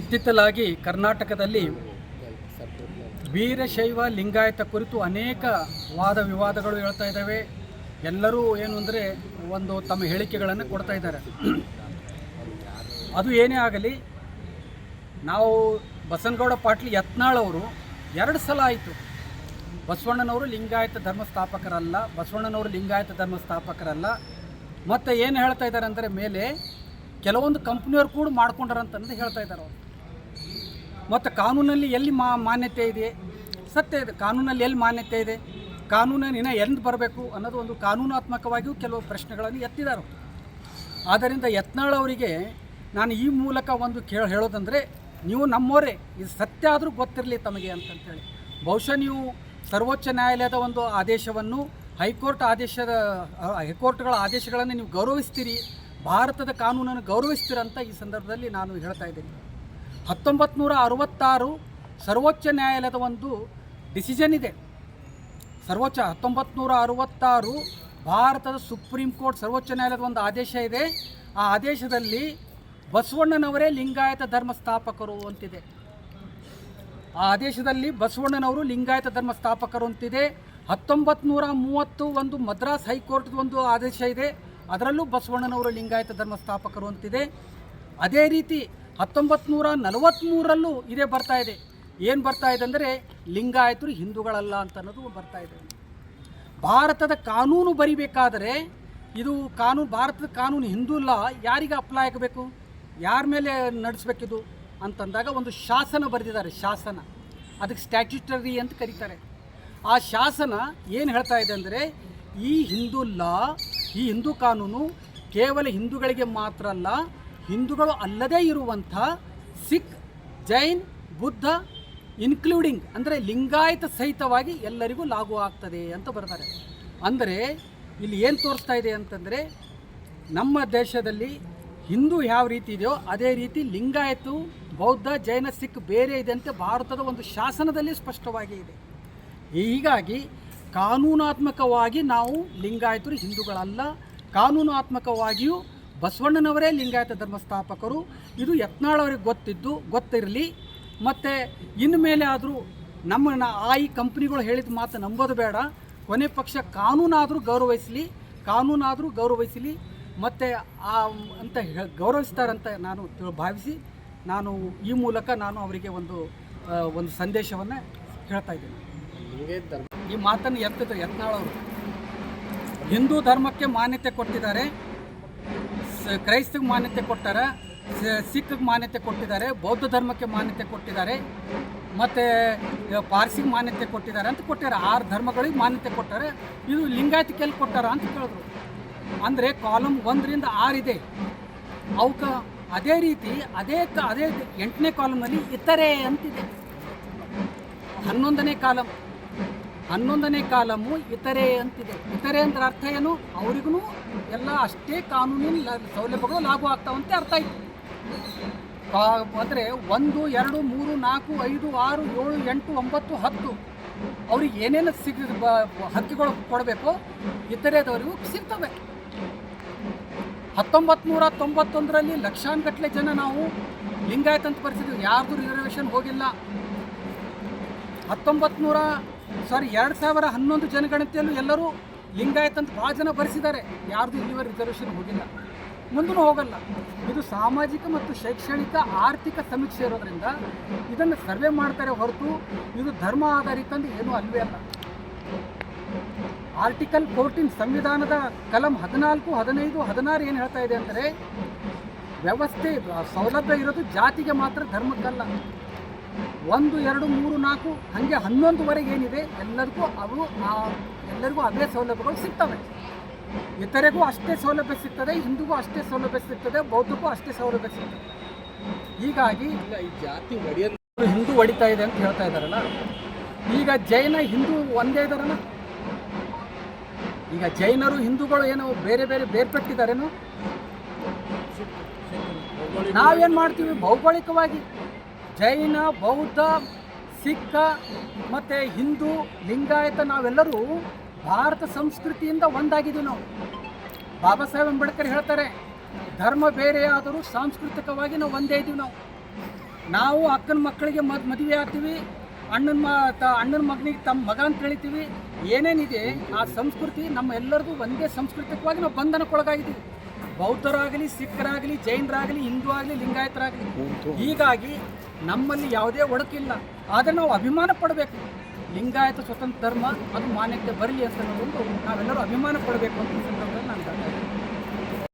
ಇತ್ತಿತ್ತಲಾಗಿ ಕರ್ನಾಟಕದಲ್ಲಿ ವೀರಶೈವ ಲಿಂಗಾಯತ ಕುರಿತು ಅನೇಕ ವಾದ ವಿವಾದಗಳು ಹೇಳ್ತಾ ಇದ್ದಾವೆ. ಎಲ್ಲರೂ ಏನು ಅಂದರೆ ಒಂದು ತಮ್ಮ ಹೇಳಿಕೆಗಳನ್ನು ಕೊಡ್ತಾ ಇದ್ದಾರೆ. ಅದು ಏನೇ ಆಗಲಿ, ನಾವು ಬಸನಗೌಡ ಪಾಟೀಲ್ ಯತ್ನಾಳ್ ಅವರು ಎರಡು ಸಲ ಆಯಿತು. ಬಸವಣ್ಣನವರು ಲಿಂಗಾಯತ ಧರ್ಮ ಸ್ಥಾಪಕರಲ್ಲ, ಬಸವಣ್ಣನವರು ಲಿಂಗಾಯತ ಧರ್ಮ ಸ್ಥಾಪಕರಲ್ಲ. ಮತ್ತು ಏನು ಹೇಳ್ತಾ ಇದ್ದಾರೆ ಅಂದರೆ, ಮೇಲೆ ಕೆಲವೊಂದು ಕಂಪ್ನಿಯವ್ರು ಕೂಡ ಮಾಡ್ಕೊಂಡಾರಂತಂದು ಹೇಳ್ತಾ ಇದ್ದಾರೆ ಅವರು. ಮತ್ತು ಕಾನೂನಲ್ಲಿ ಎಲ್ಲಿ ಮಾ ಮಾನ್ಯತೆ ಇದೆ? ಸತ್ಯ ಇದೆ. ಕಾನೂನಲ್ಲಿ ಎಲ್ಲಿ ಮಾನ್ಯತೆ ಇದೆ? ಕಾನೂನನ್ನು ಇನ್ನು ಎಂದು ಬರಬೇಕು ಅನ್ನೋದು ಒಂದು ಕಾನೂನಾತ್ಮಕವಾಗಿಯೂ ಕೆಲವು ಪ್ರಶ್ನೆಗಳನ್ನು ಎತ್ತಿದ್ದಾರೆ. ಆದ್ದರಿಂದ ಯತ್ನಾಳ್ ಅವರಿಗೆ ನಾನು ಈ ಮೂಲಕ ಒಂದು ಕೇಳ, ಹೇಳೋದಂದರೆ ನೀವು ನಮ್ಮವರೇ ಇದು ಸತ್ಯ ಆದರೂ ಗೊತ್ತಿರಲಿ ತಮಗೆ ಅಂತಂತೇಳಿ. ಬಹುಶಃ ನೀವು ಸರ್ವೋಚ್ಚ ನ್ಯಾಯಾಲಯದ ಒಂದು ಆದೇಶವನ್ನು, ಹೈಕೋರ್ಟ್ ಆದೇಶದ ಹೈಕೋರ್ಟ್ಗಳ ಆದೇಶಗಳನ್ನು ನೀವು ಗೌರವಿಸ್ತೀರಿ, ಭಾರತದ ಕಾನೂನನ್ನು ಗೌರವಿಸ್ತೀರಂತ ಈ ಸಂದರ್ಭದಲ್ಲಿ ನಾನು ಹೇಳ್ತಾ ಇದ್ದೀನಿ. ಹತ್ತೊಂಬತ್ತು ನೂರ ಅರವತ್ತಾರು ಸರ್ವೋಚ್ಚ ನ್ಯಾಯಾಲಯದ ಒಂದು ಡಿಸಿಷನ್ ಇದೆ. ಸರ್ವೋಚ್ಚ ಹತ್ತೊಂಬತ್ತು ನೂರ ಅರವತ್ತಾರು ಭಾರತದ ಸುಪ್ರೀಂ ಕೋರ್ಟ್ ಸರ್ವೋಚ್ಚ ನ್ಯಾಯಾಲಯದ ಒಂದು ಆದೇಶ ಇದೆ. ಆ ಆದೇಶದಲ್ಲಿ ಬಸವಣ್ಣನವರೇ ಲಿಂಗಾಯತ ಧರ್ಮ ಸ್ಥಾಪಕರು ಅಂತಿದೆ. ಆ ಆದೇಶದಲ್ಲಿ ಬಸವಣ್ಣನವರು ಲಿಂಗಾಯತ ಧರ್ಮ ಸ್ಥಾಪಕರು ಅಂತಿದೆ. ಹತ್ತೊಂಬತ್ತು ನೂರ ಮೂವತ್ತು ಒಂದು ಮದ್ರಾಸ್ ಹೈಕೋರ್ಟ್ದು ಒಂದು ಆದೇಶ ಇದೆ. ಅದರಲ್ಲೂ ಬಸವಣ್ಣನವರು ಲಿಂಗಾಯತ ಧರ್ಮ ಸ್ಥಾಪಕರು ಅಂತಿದೆ. ಅದೇ ರೀತಿ ಹತ್ತೊಂಬತ್ತು ನೂರ ನಲವತ್ತ್ಮೂರಲ್ಲೂ ಇದೇ ಬರ್ತಾ ಇದೆ. ಏನು ಬರ್ತಾ ಇದೆ ಅಂದರೆ ಲಿಂಗಾಯತರು ಹಿಂದೂಗಳಲ್ಲ ಅಂತ ಅನ್ನೋದು ಬರ್ತಾ ಇದೆ. ಭಾರತದ ಕಾನೂನು ಬರಿಬೇಕಾದರೆ ಇದು ಕಾನೂನು, ಭಾರತದ ಕಾನೂನು ಹಿಂದೂ ಇಲ್ಲ ಯಾರಿಗೆ ಅಪ್ಲೈ ಆಗಬೇಕು? ಯಾರ ಮೇಲೆ ನಡೆಸ್ಬೇಕಿದು ಅಂತಂದಾಗ ಒಂದು ಶಾಸನ ಬರೆದಿದ್ದಾರೆ, ಶಾಸನ. ಅದಕ್ಕೆ ಸ್ಟ್ಯಾಚ್ಯುಟರಿ ಅಂತ ಕರೀತಾರೆ. ಆ ಶಾಸನ ಏನು ಹೇಳ್ತಾ ಇದೆ ಅಂದರೆ, ಈ ಹಿಂದೂ ಲಾ ಈ ಹಿಂದೂ ಕಾನೂನು ಕೇವಲ ಹಿಂದೂಗಳಿಗೆ ಮಾತ್ರ ಅಲ್ಲ ಹಿಂದೂಗಳು ಅಲ್ಲದೇ ಇರುವಂಥ ಸಿಖ್, ಜೈನ್, ಬುದ್ಧ ಇನ್ಕ್ಲೂಡಿಂಗ್ ಅಂದರೆ ಲಿಂಗಾಯತ ಸಹಿತವಾಗಿ ಎಲ್ಲರಿಗೂ ಲಾಗು ಆಗ್ತದೆ ಅಂತ ಬರ್ತಾರೆ ಅಂದರೆ ಇಲ್ಲಿ ಏನು ತೋರಿಸ್ತಾ ಇದೆ ಅಂತಂದರೆ ನಮ್ಮ ದೇಶದಲ್ಲಿ ಹಿಂದೂ ಯಾವ ರೀತಿ ಇದೆಯೋ ಅದೇ ರೀತಿ ಲಿಂಗಾಯತು, ಬೌದ್ಧ, ಜೈನ, ಸಿಖ್ ಬೇರೆ ಇದೆ ಅಂತ ಭಾರತದ ಒಂದು ಶಾಸನದಲ್ಲಿ ಸ್ಪಷ್ಟವಾಗಿ ಇದೆ. ಹೀಗಾಗಿ ಕಾನೂನಾತ್ಮಕವಾಗಿ ನಾವು ಲಿಂಗಾಯತರು ಹಿಂದೂಗಳಲ್ಲ. ಕಾನೂನಾತ್ಮಕವಾಗಿಯೂ ಬಸವಣ್ಣನವರೇ ಲಿಂಗಾಯತ ಧರ್ಮ ಸ್ಥಾಪಕರು ಇದು ಯತ್ನಾಳವರಿಗೆ ಗೊತ್ತಿದ್ದು ಗೊತ್ತಿರಲಿ. ಮತ್ತು ಇನ್ನು ಮೇಲೆ ಆದರೂ ನಮ್ಮ ಆ ಈ ಕಂಪ್ನಿಗಳು ಹೇಳಿದ ಮಾತು ನಂಬೋದು ಬೇಡ. ಕೊನೆ ಪಕ್ಷ ಕಾನೂನಾದರೂ ಗೌರವಿಸಲಿ ಕಾನೂನಾದರೂ ಗೌರವಿಸಲಿ. ಮತ್ತು ಆ ಅಂತ ಗೌರವಿಸ್ತಾರಂತ ನಾನು ತಿಳ್- ಭಾವಿಸಿ ನಾನು ಈ ಮೂಲಕ ನಾನು ಅವರಿಗೆ ಒಂದು ಒಂದು ಸಂದೇಶವನ್ನು ಹೇಳ್ತಾ ಇದ್ದೀನಿ. ಈ ಮಾತನ್ನು ಎತ್ತಿದ್ರು ಯತ್ನಾಳವರು. ಹಿಂದೂ ಧರ್ಮಕ್ಕೆ ಮಾನ್ಯತೆ ಕೊಟ್ಟಿದ್ದಾರೆ. ಕ್ರೈಸ್ತಗೆ ಮಾನ್ಯತೆ ಕೊಟ್ಟಾರ ಸಿಖ್ಗೆ ಮಾನ್ಯತೆ ಕೊಟ್ಟಿದ್ದಾರೆ, ಬೌದ್ಧ ಧರ್ಮಕ್ಕೆ ಮಾನ್ಯತೆ ಕೊಟ್ಟಿದ್ದಾರೆ, ಮತ್ತು ಪಾರ್ಸಿಗೆ ಮಾನ್ಯತೆ ಕೊಟ್ಟಿದ್ದಾರೆ ಅಂತ ಕೊಟ್ಟಾರೆ. ಆರು ಧರ್ಮಗಳಿಗೆ ಮಾನ್ಯತೆ ಕೊಟ್ಟಾರೆ. ಇದು ಲಿಂಗಾಯತಕ್ಕೆ ಎಲ್ಲಿ ಕೊಟ್ಟಾರ ಅಂತ ಕೇಳಿದ್ರು. ಅಂದರೆ ಕಾಲಮ್ ಒಂದರಿಂದ ಆರಿದೆ ಅವಕ್ಕೆ ಅದೇ ರೀತಿ ಅದೇ ಅದೇ ಎಂಟನೇ ಕಾಲಮ್ನಲ್ಲಿ ಇತರೆ ಅಂತಿದೆ. ಹನ್ನೊಂದನೇ ಕಾಲಮ್ ಹನ್ನೊಂದನೇ ಕಾಲಮು ಇತರೆ ಅಂತಿದೆ. ಇತರೆ ಅಂದ್ರೆ ಅರ್ಥ ಏನು? ಅವರಿಗೂ ಎಲ್ಲ ಅಷ್ಟೇ ಕಾನೂನಿನ ಸೌಲಭ್ಯಗಳು ಲಾಭ ಆಗ್ತಾವಂತೆ ಅರ್ಥ ಆಯ್ತು. ಅಂದರೆ ಒಂದು, ಎರಡು, ಮೂರು, ನಾಲ್ಕು, ಐದು, ಆರು, ಏಳು, ಎಂಟು, ಒಂಬತ್ತು, ಹತ್ತು ಅವ್ರಿಗೆ ಏನೇನು ಸಿಗ ಹಕ್ಕುಗಳು ಕೊಡಬೇಕು ಇತರೆದವರಿಗೂ ಸಿಗ್ತವೆ. ಹತ್ತೊಂಬತ್ತು ನೂರ ತೊಂಬತ್ತೊಂದರಲ್ಲಿ ಲಕ್ಷಾನುಗಟ್ಟಲೆ ಜನ ನಾವು ಲಿಂಗಾಯತ್ ಅಂತ ಬರ್ತಿದ್ವಿ ಯಾರ್ದು ರಿಸರ್ವೇಷನ್ ಹೋಗಿಲ್ಲ. ಹತ್ತೊಂಬತ್ತು ನೂರ ಸಾರಿ ಎರಡು ಸಾವಿರ ಹನ್ನೊಂದು ಜನಗಣತಿಯಲ್ಲೂ ಎಲ್ಲರೂ ಲಿಂಗಾಯತ್ ಅಂತ ಭಾಳ ಜನ ಬರೆಸಿದ್ದಾರೆ. ಯಾರ್ದು ಇಲ್ಲಿವರೆ ರಿಸರ್ವೇಷನ್ ಹೋಗಿಲ್ಲ. ಮುಂದೂ ಹೋಗಲ್ಲ. ಇದು ಸಾಮಾಜಿಕ ಮತ್ತು ಶೈಕ್ಷಣಿಕ ಆರ್ಥಿಕ ಸಮೀಕ್ಷೆ ಇರೋದ್ರಿಂದ ಇದನ್ನು ಸರ್ವೆ ಮಾಡ್ತಾರೆ ಹೊರತು ಇದು ಧರ್ಮ ಆಧಾರಿತ ಅಂತ ಏನೂ ಅಲ್ವೇ ಅಲ್ಲ. ಆರ್ಟಿಕಲ್ ಫೋರ್ಟೀನ್ ಸಂವಿಧಾನದ ಕಲಂ ಹದಿನಾಲ್ಕು, ಹದಿನೈದು, ಹದಿನಾರು ಏನು ಹೇಳ್ತಾ ಇದೆ ಅಂದರೆ ವ್ಯವಸ್ಥೆ, ಸೌಲಭ್ಯ ಇರೋದು ಜಾತಿಗೆ ಮಾತ್ರ, ಧರ್ಮಕ್ಕಲ್ಲ. ಒಂದು, ಎರಡು, ಮೂರು, ನಾಲ್ಕು, ಹಾಗೆ ಹನ್ನೊಂದುವರೆಗೆ ಏನಿದೆ ಎಲ್ಲರಿಗೂ ಅವು ಎಲ್ಲರಿಗೂ ಅದೇ ಸೌಲಭ್ಯಗಳು ಸಿಗ್ತವೆ. ಇತರೆಗೂ ಅಷ್ಟೇ ಸೌಲಭ್ಯ ಸಿಗ್ತದೆ ಹಿಂದೂಗೂ ಅಷ್ಟೇ ಸೌಲಭ್ಯ ಸಿಗ್ತದೆ ಬೌದ್ಧಕ್ಕೂ ಅಷ್ಟೇ ಸೌಲಭ್ಯ ಸಿಗ್ತದೆ. ಹೀಗಾಗಿ ಇಲ್ಲ ಈ ಜಾತಿ ಒಡೆಯೋದು ಹಿಂದೂ ಒಡಿತಾ ಇದೆ ಅಂತ ಹೇಳ್ತಾ ಇದ್ದಾರಲ್ಲ? ಈಗ ಜೈನ ಹಿಂದೂ ಒಂದೇ ಇದಾರಲ್ಲ? ಈಗ ಜೈನರು ಹಿಂದೂಗಳು ಏನೋ ಬೇರೆ ಬೇರೆ ಬೇರ್ಪಟ್ಟಿದ್ದಾರೇನು? ನಾವೇನು ಮಾಡ್ತೀವಿ? ಭೌಗೋಳಿಕವಾಗಿ ಜೈನ ಬೌದ್ಧ ಸಿಖ್ ಮತ್ತು ಹಿಂದೂ ಲಿಂಗಾಯತ ನಾವೆಲ್ಲರೂ ಭಾರತ ಸಂಸ್ಕೃತಿಯಿಂದ ಒಂದಾಗಿದ್ದೀವಿ ನಾವು. ಬಾಬಾ ಸಾಹೇಬ್ ಅಂಬೇಡ್ಕರ್ ಹೇಳ್ತಾರೆ ಧರ್ಮ ಬೇರೆ ಆದರೂ ಸಾಂಸ್ಕೃತಿಕವಾಗಿ ನಾವು ಒಂದೇ ಇದ್ದೀವಿ ನಾವು. ನಾವು ಅಕ್ಕನ ಮಕ್ಕಳಿಗೆ ಮದ್ ಮದುವೆ ಆಗ್ತೀವಿ ಅಣ್ಣನ ಮ ತ ಅಣ್ಣನ ಮಗನಿಗೆ ತಮ್ಮ ಮಗ ಅಂತ ಹೇಳ್ತೀವಿ. ಏನೇನಿದೆ ಆ ಸಂಸ್ಕೃತಿ ನಮ್ಮ ಎಲ್ಲರಿಗೂ ಒಂದೇ ಸಂಸ್ಕೃತಿಕವಾಗಿ ನಾವು ಬಂಧನಕ್ಕೊಳಗಾಗಿದ್ದೀವಿ. ಬೌದ್ಧರಾಗಲಿ ಸಿಖ್ಖರಾಗಲಿ ಜೈನರಾಗಲಿ ಹಿಂದೂ ಆಗಲಿ ಲಿಂಗಾಯತರಾಗಲಿ ಹೀಗಾಗಿ ನಮ್ಮಲ್ಲಿ ಯಾವುದೇ ಒಡಕಿಲ್ಲ ಆದರೆ ನಾವು ಅಭಿಮಾನ ಪಡಬೇಕು. ಲಿಂಗಾಯತ ಸ್ವತಂತ್ರ ಧರ್ಮ ಅದು ಮಾನ್ಯತೆ ಬರಲಿ ಅಂತ ಅನ್ನೋದೊಂದು ನಾವೆಲ್ಲರೂ ಅಭಿಮಾನ ಕೊಡಬೇಕು ಅಂತ ಸಂದರ್ಭದಲ್ಲಿ ನಾನು.